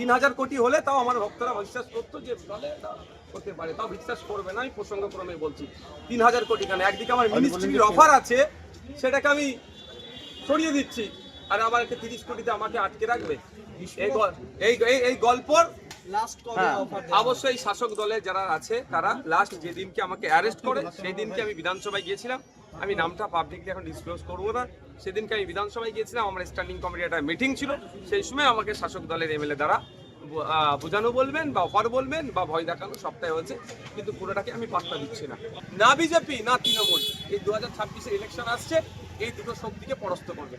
তিন হাজার কোটি হলে তাও আমার ভক্তরা বিশ্বাস করতো যে হতে পারে। তাও বিশ্বাস করবে না আমি প্রসঙ্গক্রমে বলছি। তিন হাজার কোটি কেন? একদিকে আমার মিনিস্ট্রির অফার আছে সেটাকে আমি সরিয়ে দিচ্ছি। আর আমার একটা তিরিশ কোটিতে আমাকে আটকে রাখবে। এই এই গল্পর লাস্ট কবে হ্যাঁ। অবশ্যই শাসক দলে যারা আছে তারা লাস্ট যেদিনকে আমাকে অ্যারেস্ট করে সেই দিনকে আমি বিধানসভায় গিয়েছিলাম। আমি নামটা পাবলিকলি এখন ডিসক্লোজ করব না। সেদিনকে আমি বিধানসভায় গিয়েছিলাম আমার স্ট্যান্ডিং কমিটির একটা মিটিং ছিল। সেই সময় আমাকে শাসক দলের এমএলএ দ্বারা বোঝানো বলবেন বা অফার বলবেন বা ভয় দেখানো সবটাই হয়েছে। কিন্তু পুরোটাকে আমি পাত্তা দিচ্ছি না। না বিজেপি না তৃণমূল। এই দু হাজার ছাব্বিশে ইলেকশন আসছে এই দুটো শক্তিকে পরাস্ত করবে।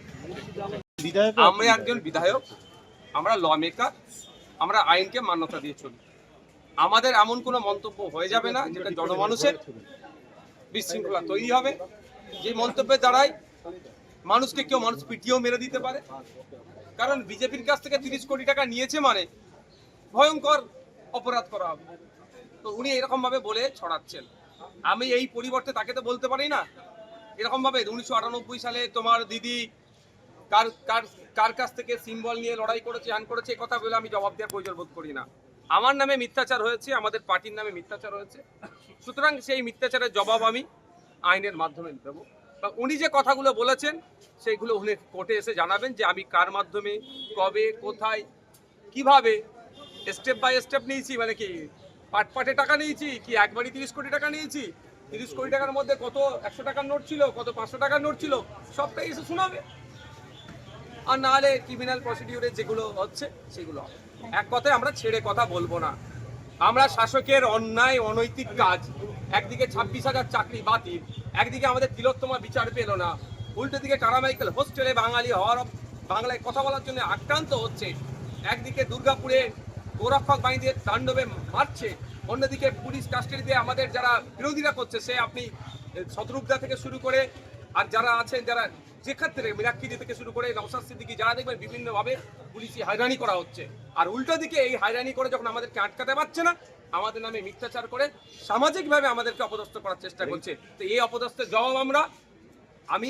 আমরা একজন বিধায়ক আমরা ল মেকার আমরা আইনকে মান্যতা দিয়ে চলি। আমাদের এমন কোনো মন্তব্য হয়ে যাবে না যেটা জনমানুষের বিশৃঙ্খলা তৈরি হবে। যে মন্তব্যের দ্বারাই মানুষকে কেউ মানুষ পিটিয়েও মেরে দিতে পারে। কারণ বিজেপির কাছ থেকে তিরিশ কোটি টাকা নিয়েছে মানে ভয়ঙ্কর অপরাধ করা হবে। তো উনি এরকম ভাবে বলে ছড়াচ্ছেন। আমি এই পরিবর্তে তাকে তো বলতে পারি না। এরকম ভাবে উনিশশো আটানব্বই সালে তোমার দিদি কার কার কার কাছ থেকে সিম্বল নিয়ে লড়াই করেছে হ্যান করেছে এই কথা বলে আমি জবাব দেওয়ার প্রয়োজন বোধ করি না। আমার নামে মিথ্যাচার হয়েছে, আমাদের পার্টির নামে মিথ্যাচার হয়েছে। সুতরাং সেই মিথ্যাচারের জবাব আমি আইনের মাধ্যমে দেবো বা উনি যে কথাগুলো বলেছেন, সেইগুলো উনি কোর্টে এসে জানাবেন যে আমি কার মাধ্যমে, কবে, কোথায়, কীভাবে স্টেপ বাই স্টেপ নিয়েছি মানে কি পাট পাটে টাকা নিয়েছি, কি একবারই তিরিশ কোটি টাকা নিয়েছি, তিরিশ কোটি টাকার মধ্যে কত একশো টাকার নোট ছিল, কত পাঁচশো টাকার নোট ছিল, সবটাই এসে শোনাবে। আর নাহলে ক্রিমিনাল প্রসিডিউরে যেগুলো হচ্ছে, সেগুলো। এক কথায় আমরা ছেড়ে কথা বলব না। আমরা শাসকের অন্যায়, অনৈতিক কাজ, একদিকে ছাব্বিশ হাজার চাকরি বাতিল, একদিকে আমাদের তিলোত্তমা বিচার পেল না। উল্টো দিকে কারামাইকেল হোস্টেলে বাঙালি হওয়ার বাংলায় কথা বলার জন্য আক্রান্ত হচ্ছে। একদিকে দুর্গাপুরে গোরক্ষক বাহিনীদের তাণ্ডবে মারছে, অন্যদিকে পুলিশ কাস্টাডিতে আমাদের যারা বিরোধীরা করছে, সে আপনি শত্রুঘ্না থেকে শুরু করে আর যারা আছেন যারা যে ক্ষেত্রে মিরাক্কিদি থেকে শুরু করে নওসাদ সিদ্দিকি যারা দেখবেন বিভিন্নভাবে পুলিশি হয়রানি করা হচ্ছে। আর উল্টো দিকে এই হয়রানি করে যখন আমাদেরকে আটকাতে পারছে না আমাদের নামে মিথ্যাচার করে সামাজিকভাবে আমাদেরকে অপদস্থ করার চেষ্টা করছে। তো এই অপদস্থের জবাব আমরা আমি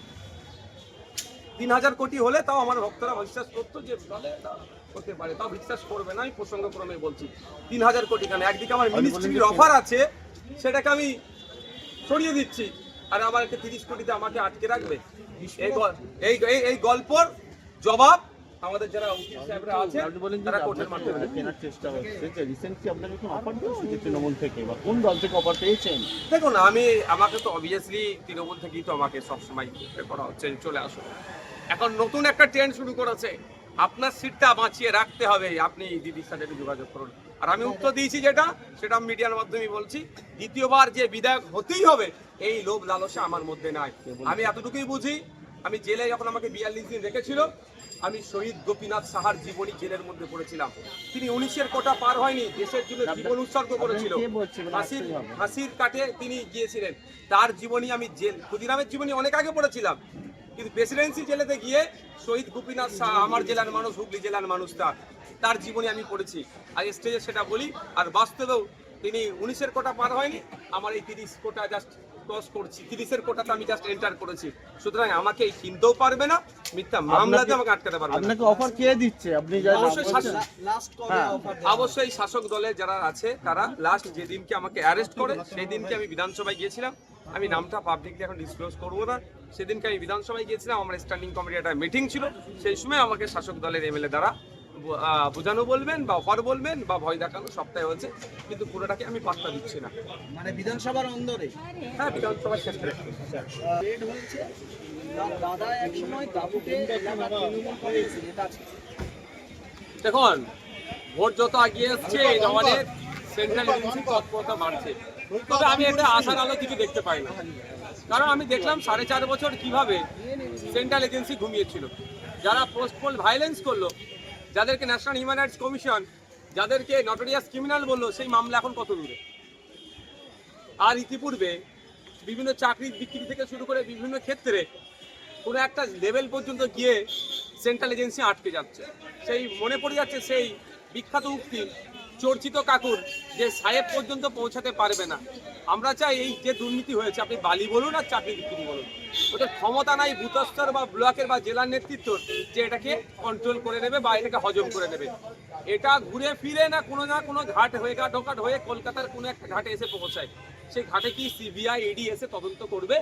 তিন হাজার কোটি হলে তাও আমার ভক্তরা বিশ্বাস করতো যে হতে পারে। তাও বিশ্বাস করবে না আমি প্রসঙ্গক্রমে বলছি। তিন হাজার কোটি কেন? একদিকে আমার মিনিস্ট্রির অফার আছে সেটাকে আমি সরিয়ে দিচ্ছি। আর আমার একটা তিরিশ কোটিতে আমাকে আটকে রাখবে। এই এই গল্পর জবাব আমাদের যারা উকিল সাহেবরা তারা কোর্টের মাধ্যমে। কেনার চেষ্টা হচ্ছে যে রিসেন্টলি আপনাকে কোনো অফার দিয়েছে যে তৃণমূল থেকে? বা কোন দল থেকে অফার পেয়েছেন? দেখুন আমি আমাকে তো অবভিয়াসলি তৃণমূল থেকেই তো আমাকে সবসময় করা হচ্ছে চলে আসো এখন নতুন একটা ট্রেন্ড শুরু করেছে। আপনার সিটটা বাঁচিয়ে রাখতে হবে। আপনি দিদির সাথে একটু যোগাযোগ করুন। আর আমি উত্তর দিয়েছি যেটা সেটা মিডিয়ার মাধ্যমে বলছি। দ্বিতীয়বার যে বিধায়ক হতেই হবে এই লোভ লালসা আমার মধ্যে নাই। আমি এতটুকুই বুঝি আমি জেলে যখন আমাকে বিয়াল্লিশ দিন রেখেছিল আমি শহীদ গোপীনাথ সাহার জীবনী জেলের মধ্যে পড়েছিলাম। তিনি উনিশের কোটা পার হয়নি দেশের জন্য জীবন উৎসর্গ করেছিল। হাসির হাসির কাটে তিনি গিয়েছিলেন। তার জীবনী আমি জেল ক্ষুদিরামের জীবনী অনেক আগে পড়েছিলাম। কিন্তু প্রেসিডেন্সি জেলেতে গিয়ে শহীদ গোপীনাথ শাহ আমার জেলার মানুষ হুগলি জেলার মানুষ তার তার জীবনে আমি পড়েছি। আর স্টেজে সেটা বলি আর বাস্তবেও তিনি উনিশের কোটা পার হয়নি আমার এই তিরিশ কোটা জাস্ট ক্রস করছি। তিরিশের কোটাতে আমি জাস্ট এন্টার করেছি। সুতরাং আমাকে এই কিনতেও পারবে না মিথ্যা মামলাতে আমাকে আটকাতে পারবে না। আপনাকে অফার কে দিচ্ছে? আপনি অবশ্যই শাসক- হ্যাঁ। অবশ্যই শাসক দলের যারা আছে তারা লাস্ট যেদিনকে আমাকে অ্যারেস্ট করে সেই দিনকে আমি বিধানসভায় গিয়েছিলাম। আমি নামটা পাবলিকলি এখন ডিসক্লোজ করব না। সেদিনকে আমি বিধানসভায় গিয়েছিলাম আমার স্ট্যান্ডিং কমিটির একটা মিটিং ছিল। সেই সময় আমাকে শাসক দলের এমএলএ দ্বারা বোঝানো বলবেন বা অফার বলবেন বা ভয় দেখানো সবটাই হচ্ছে কিন্তু পুরোটাকে আমি পাত্তা দিচ্ছি না। মানে বিধানসভার অন্দরে? হ্যাঁ বিধানসভার ক্ষেত্রে হয়েছে। দাদা এক সময় ছিল দেখুন ভোট যত এগিয়ে এসছে এই জমানের সেন্ট্রাল এজেন্সি তৎপরতা বাড়ছে। তবে আমি এটা আশার আলো কিছু দেখতে পাই না। কারণ আমি দেখলাম সাড়ে চার বছর কীভাবে সেন্ট্রাল এজেন্সি ঘুমিয়েছিল। যারা পোস্টপোল ভায়োলেন্স করল, যাদেরকে ন্যাশনাল হিউম্যান রাইটস কমিশন যাদেরকে নটোরিয়াস ক্রিমিনাল বলল, সেই মামলা এখন কত দূরে? আর ইতিপূর্বে বিভিন্ন চাকরির বিক্রি থেকে শুরু করে বিভিন্ন ক্ষেত্রে কোনো একটা লেভেল পর্যন্ত গিয়ে সেন্ট্রাল এজেন্সি আটকে যাচ্ছে। সেই মনে পড়ে যাচ্ছে সেই বিখ্যাত উক্তি চর্চিত কাকুর যে সাহেব পর্যন্ত পৌঁছাতে পারবে না। আমরা চাই এই যে দুর্নীতি হয়েছে, আপনি বালি বলুন আর চাকরি বিক্রি বলুন। ওদের ক্ষমতা নাই ভূতস্তর বা ব্লকের বা জেলার নেতৃত্ব যে এটাকে কন্ট্রোল করে নেবে বা এটাকে হজম করে নেবে। এটা ঘুরে ফিরে না কোনো না কোনো ঘাট হয়ে ঘাট ঢোকাট হয়ে কলকাতার কোনো একটা ঘাটে এসে পৌঁছায়। সেই ঘাটে কি সিবিআই ইডি এসে তদন্ত করবে?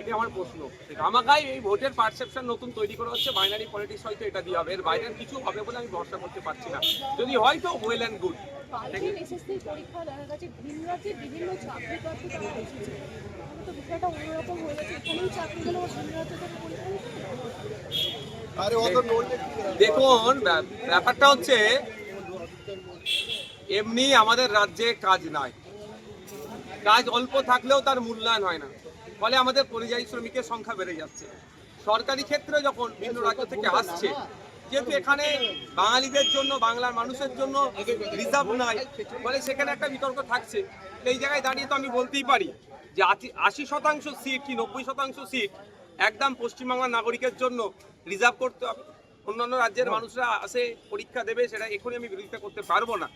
এটা আমার প্রশ্ন। আমাকাই এই ভোটের পারসেপশন নতুন তৈরি করা হচ্ছে। বাইনারি পলিটিক্স হয়তো এটা দিয়ে হবে। এর বাইরের কিছু হবে বলে আমি ভরসা করতে পারছি না। যদি হয়তো ওয়েল অ্যান্ড গুড কালকের এসএসসি পরীক্ষা দেখা গেছে ভিন রাজ্যে বিভিন্ন চাকরি প্রার্থী তারা এসেছে। তো বিষয়টা অন্যরকম হয়ে গেছে। এখানেই চাকরি গেলে ভিন রাজ্যে থেকে পরীক্ষা দেখুন ব্যা- ব্যাপারটা হচ্ছে এমনি আমাদের রাজ্যে কাজ নাই। কাজ অল্প থাকলেও তার মূল্যায়ন হয় না। ফলে আমাদের পরিযায়ী শ্রমিকের সংখ্যা বেড়ে যাচ্ছে। সরকারি ক্ষেত্রে যখন ভিন্ন রাজ্য থেকে আসছে যেহেতু এখানে বাঙালিদের জন্য, বাংলার মানুষের জন্য রিজার্ভ নাই, ফলে সেখানে একটা বিতর্ক থাকছে। এই জায়গায় দাঁড়িয়ে তো আমি বলতেই পারি যে আশি- শতাংশ সিট কি নব্বই শতাংশ সিট একদম পশ্চিমবাংলার নাগরিকের জন্য রিজার্ভ করতে হবে। অন্যান্য রাজ্যের মানুষরা আসে, পরীক্ষা দেবে, সেটা এখনই আমি বিরোধিতা করতে পারব না।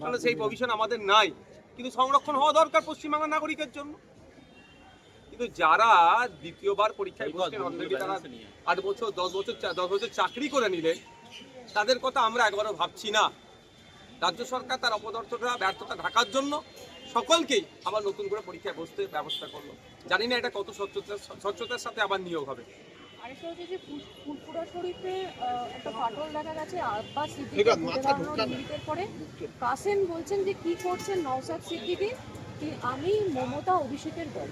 কারণ সেই প্রভিশন আমাদের নাই। কিন্তু সংরক্ষণ হওয়া দরকার পশ্চিমবাংলার নাগরিকের জন্য। কিন্তু যারা দ্বিতীয়বার পরীক্ষায় বসছেন অলরেডি তারা আট বছর দশ বছর দশ বছর চাকরি করে নিলেন। তাদের কথা আমরা একবারও ভাবছি না। রাজ্য সরকার তার অপদার্থতা ব্যর্থতা ঢাকার জন্য সকলকেই আবার নতুন করে পরীক্ষায় বসতে ব্যবস্থা করল। জানি না এটা কত স্বচ্ছতার স্বচ্ছতার সাথে আবার নিয়োগ হবে। কাসেম বলছেন যে কি করছেন নওসাদ সিদ্দিকি? আমি মমতা অভিষেকের দল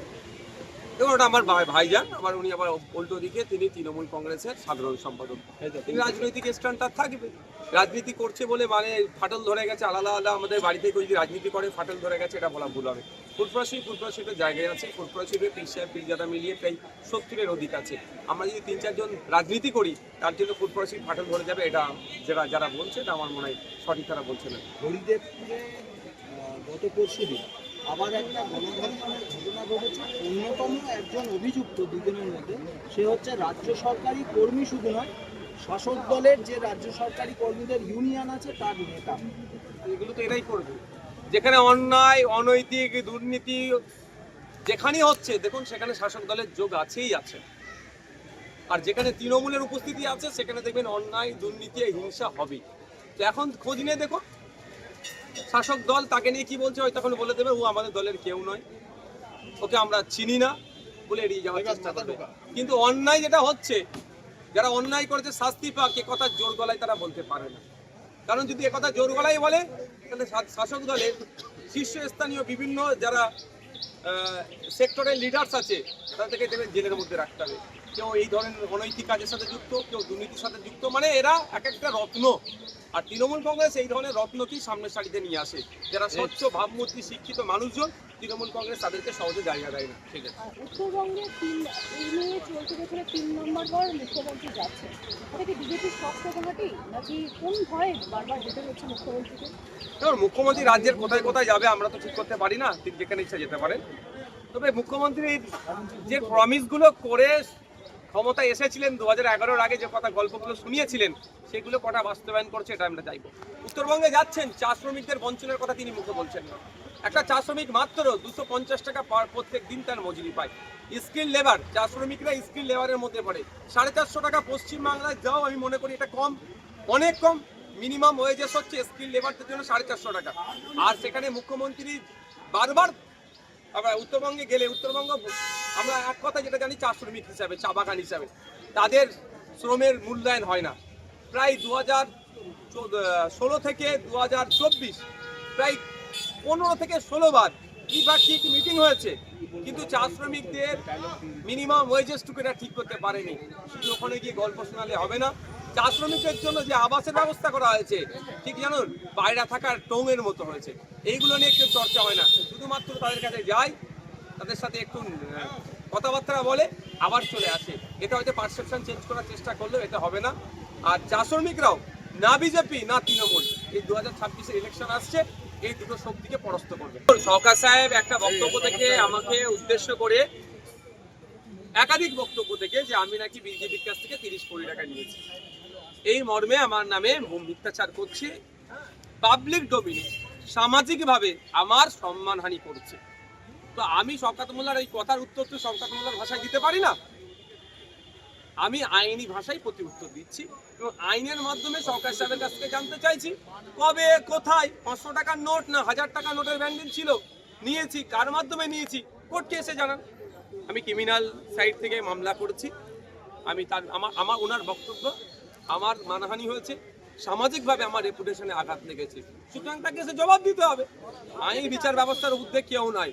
এবং ওটা আমার ভাই- ভাইজান আবার উনি আবার উল্টো দিকে তিনি তৃণমূল কংগ্রেসের সাধারণ সম্পাদক। তিনি রাজনৈতিক স্ট্যান্ডটা থাকবে। রাজনীতি করছে বলে মানে ফাটল ধরে গেছে আলাদা আলাদা আমাদের বাড়িতে কেউ যদি রাজনীতি করে ফাটল ধরে গেছে এটা বলা ভুল হবে। ফুটপুরা শরীফ ফুটপুরা জায়গায় আছে ফুটপুরা শরীফের পীর সাহেব পীরজাদা মিলিয়ে প্রায় সত্তরের অধিক আছে। আমরা যদি তিন চারজন রাজনীতি করি তার জন্য ফুটপুরা ফাটল ধরে যাবে এটা যারা যারা বলছে এটা আমার মনে হয় সঠিক তারা বলছে না। হরিদেবপুরে আহ, গত পরশু দিন আবার একটা গণধর্ষণের ঘটনা ঘটেছে। অন্যতম একজন অভিযুক্ত দুজনের মধ্যে, সে হচ্ছে রাজ্য সরকারি কর্মী শুধু নয়, শাসক দলের যে রাজ্য সরকারি কর্মীদের ইউনিয়ন আছে, তার নেতা। এগুলো তো এরাই করবে। যেখানে অন্যায়, অনৈতিক, দুর্নীতি যেখানেই হচ্ছে, দেখুন, সেখানে শাসক দলের যোগ আছেই আছে। আর যেখানে তৃণমূলের উপস্থিতি আছে, সেখানে দেখবেন অন্যায়, দুর্নীতি হিংসা হবে তো এখন খোঁজ নিয়ে দেখুন। শাসক দল তাকে নিয়ে কি বলছে হয়তো তখন বলে দেবে, ও আমাদের দলের কেউ নয়। ওকে আমরা চিনি না বলে এড়িয়ে যাওয়ার চেষ্টা করবে। কিন্তু অন্যায় যেটা হচ্ছে, যারা অন্যায় করেছে, শাস্তি পাক, এ কথা জোর গলায় তারা বলতে পারে না। কারণ যদি একথা জোর গলায় বলে, তাহলে শাসক দলের শীর্ষস্থানীয় বিভিন্ন যারা সেক্টরের লিডার্স আছে, তাদেরকে জেলের মধ্যে রাখতে হবে। কেউ এই ধরনের অনৈতিক কাজের সাথে যুক্ত কেউ দুর্নীতির সাথে যুক্ত মানে এরা এক একটা রত্ন। আর তৃণমূল কংগ্রেস এই ধরনের রত্নকেই সামনের সারিতে নিয়ে আসে। যারা স্বচ্ছ ভাবমূর্তি শিক্ষিত মানুষজন তৃণমূল কংগ্রেস তাদেরকে সহজে জায়গা দেয় না। ঠিক আছে। উত্তরবঙ্গে তিন এই নিয়ে চলতে বছরে তিন নম্বর বার মুখ্যমন্ত্রী যাচ্ছে। এটা কি বিজেপির শক্ত ঘাঁটি নাকি কোন ভয়ে বারবার যেতে হচ্ছে মুখ্যমন্ত্রীকে? এবার মুখ্যমন্ত্রী রাজ্যের কোথায় কোথায় যাবে আমরা তো ঠিক করতে পারি না ঠিক যেখানে ইচ্ছা যেতে পারেন। তবে মুখ্যমন্ত্রী যে প্রমিসগুলো করে ক্ষমতায় এসেছিলেন দু হাজার আগে যে কথা গল্পগুলো শুনিয়েছিলেন, সেগুলো কটা বাস্তবায়ন করছে এটা আমরা চাইব উত্তরবঙ্গে যাচ্ছেন চা শ্রমিকদের বঞ্চনের কথা তিনি মুখে বলছেন। একটা চা শ্রমিক মাত্র দুশো পঞ্চাশ টাকা পার প্রত্যেক দিন তার মজুরি পায়। স্কিল লেবার, চা শ্রমিকরা স্কিল লেবারের মধ্যে পড়ে। সাড়ে চারশো টাকা পশ্চিমবাংলায় যাও, আমি মনে করি এটা কম, অনেক কম। মিনিমাম ওয়েজেস হচ্ছে স্কিল লেবারদের জন্য সাড়ে চারশো টাকা। আর সেখানে মুখ্যমন্ত্রী বারবার আবার উত্তরবঙ্গে গেলে, উত্তরবঙ্গ আমরা এক কথা যেটা জানি, চা শ্রমিক হিসাবে, চা বাগান হিসাবে। তাদের শ্রমের মূল্যায়ন হয় না। প্রায় দু হাজার ষোলো থেকে দু হাজার চব্বিশ, প্রায় পনেরো থেকে ষোলো বার দ্বিপাক্ষিক মিটিং হয়েছে। কিন্তু চা শ্রমিকদের মিনিমাম ওয়েজেসটুকু এরা ঠিক করতে পারেনি। শুধু ওখানে গিয়ে গল্প শোনালে হবে না। চা শ্রমিকদের জন্য যে আবাসের ব্যবস্থা করা হয়েছে, ঠিক জানুন বাইরে থাকার টোঙের মতো হয়েছে। এইগুলো নিয়ে একটু চর্চা হয় না। শুধুমাত্র তাদের কাছে যায় তাদের সাথে একটু কথাবার্তা বলে আবার চলে আসে। এটা হয়তো পারসেপশন চেঞ্জ করার চেষ্টা করলেও এটা হবে না। আর চা শ্রমিকরাও, না বিজেপি না তৃণমূল, এই দু হাজার ছাব্বিশের ইলেকশন আসছে, এই দুটো শক্তিকে পরাস্ত করবে। সরকার সাহেব একটা বক্তব্য থেকে আমাকে উদ্দেশ্য করে একাধিক বক্তব্য থেকে যে আমি নাকি বিজেপির কাছ থেকে তিরিশ কোটি টাকা নিয়েছি। এই মর্মে আমার নামে মিথ্যাচার করছে। পাবলিক ডোমিনে সামাজিকভাবে আমার সম্মানহানি করছে। তো আমি শওকাত মোল্লার এই কথার উত্তর তো শওকাত মোল্লার ভাষায় দিতে পারি না। আমি আইনি ভাষায় প্রতি উত্তর দিচ্ছি এবং আইনের মাধ্যমে সরকার সাহেবের কাছ থেকে জানতে চাইছি কবে, কোথায়, পাঁচশো টাকার নোট না হাজার টাকার নোটের ব্যান্ডেল ছিল? নিয়েছি, কার মাধ্যমে নিয়েছি? কোর্টকে এসে জানান। আমি ক্রিমিনাল সাইড থেকে মামলা করেছি। আমি তার, আমার আমার, ওনার বক্তব্য আমার মানহানি হয়েছে। সামাজিকভাবে আমার রেপুটেশনে আঘাত লেগেছে। সুতরাং তাকে এসে জবাব দিতে হবে। আইন বিচার ব্যবস্থার উদ্যোগ কেউ নয়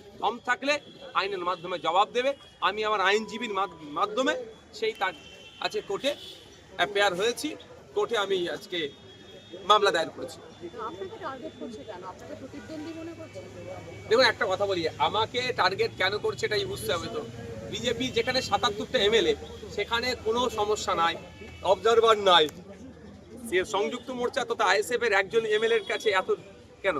কম থাকলে আইনের মাধ্যমে জবাব দেবে। আমি আমার আইনজীবীর মাধ- মাধ্যমে সেই তার আছে কোর্টে অ্যাপেয়ার হয়েছি। কোর্টে আমি আজকে মামলা দায়ের করেছি। দেখুন একটা কথা বলি। আমাকে টার্গেট কেন করছে এটাই বুঝতে হবে তো। বিজেপি যেখানে সাতাত্তরটা এমএলএ সেখানে কোনো সমস্যা নাই। অবজারভার নাই। সংযুক্ত মোর্চা তথা আইএসএফ এর একজন এমএলএর কাছে এত কেন?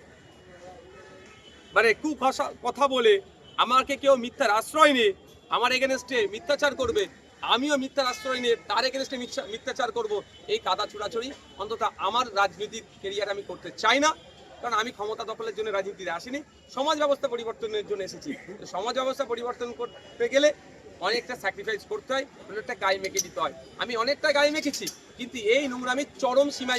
মানে কুভাষা কথা বলে, আমাকে কেউ মিথ্যার আশ্রয় নিয়ে, আমার এগেনস্টে মিথ্যাচার করবে, আমিও মিথ্যার আশ্রয় নিয়ে তার এগেনস্টে মিথ্যাচার করব, এই কাদা ছুড়াছড়ি অন্তত আমার রাজনীতির কেরিয়ার আমি করতে চাই না। কারণ আমি ক্ষমতা দখলের জন্য রাজনীতিতে আসিনি, সমাজ ব্যবস্থা পরিবর্তনের জন্য এসেছি। সমাজ ব্যবস্থা পরিবর্তন করতে গেলে অনেকটা স্যাক্রিফাইস করতে হয়, অনেকটা গায়ে মেখে দিতে হয়। আমি অনেকটা গায়ে মেখেছি, কিন্তু এই নোংরামি চরম সীমায়